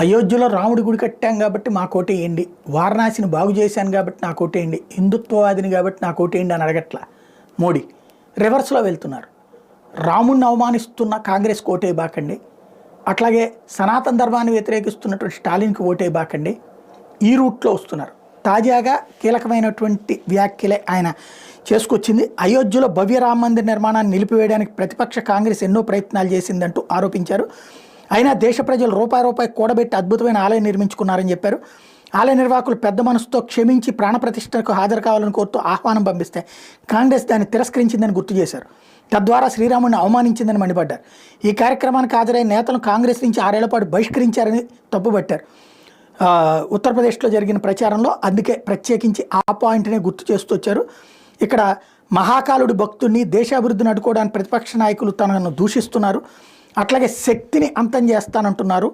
అయోధ్యలో రాముడి గుడి కట్టాం కాబట్టి మా కోటేయండి వారణాసిని బాగు చేశాను కాబట్టి నా కోటేయండి హిందుత్వవాదిని కాబట్టి నా కోటేయండి అని అడగట్ల? మోడీ రివర్స్లో వెళ్తున్నారు. రాముణ్ణి అవమానిస్తున్న కాంగ్రెస్ కోటేయబాకండి అట్లాగే సనాతన ధర్మాన్ని వ్యతిరేకిస్తున్నటువంటి స్టాలిన్కి ఓటేయబాకండి ఈ రూట్లో వస్తున్నారు. తాజాగా కీలకమైనటువంటి వ్యాఖ్యలే ఆయన చేసుకొచ్చింది. అయోధ్యలో భవ్య రామ మందిర నిర్మాణాన్ని నిలిపివేయడానికి ప్రతిపక్ష కాంగ్రెస్ ఎన్నో ప్రయత్నాలు చేసిందంటూ ఆరోపించారు. అయినా దేశ ప్రజలు రూపాయి రూపాయి కూడబెట్టి అద్భుతమైన ఆలయం నిర్మించుకున్నారని చెప్పారు. ఆలయ నిర్వాహకులు పెద్ద మనసుతో క్షమించి ప్రాణప్రతిష్టకు హాజరు కావాలని కోరుతూ ఆహ్వానం పంపిస్తే కాంగ్రెస్ దాన్ని తిరస్కరించిందని గుర్తు చేశారు. తద్వారా శ్రీరాముడిని అవమానించిందని మండిపడ్డారు. ఈ కార్యక్రమానికి హాజరైన నేతలు కాంగ్రెస్ నుంచి ఆరేళ్ళ పాటు బహిష్కరించారని తప్పుపట్టారు. ఉత్తరప్రదేశ్లో జరిగిన ప్రచారంలో అందుకే ప్రత్యేకించి ఆ పాయింట్నే గుర్తు చేస్తూ వచ్చారు. ఇక్కడ మహాకాలుడి భక్తుడిని దేశాభివృద్ధిని అడ్డుకోవడానికి ప్రతిపక్ష నాయకులు తనను దూషిస్తున్నారు. అట్లాగే శక్తిని అంతం చేస్తానంటున్నారు.